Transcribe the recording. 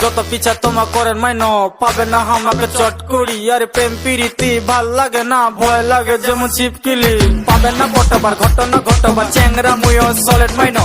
যত পিছা তোমা করেন মাইন, পাবে না আমাকে চট করি। আরে প্রেম, পিরিতি, ভালো লাগে না, ভয় লাগে যেমন চিপকিলি পাবে না ঘটাবার ঘটনা ঘটবার চেংরা মুয় সলেট মাইনো।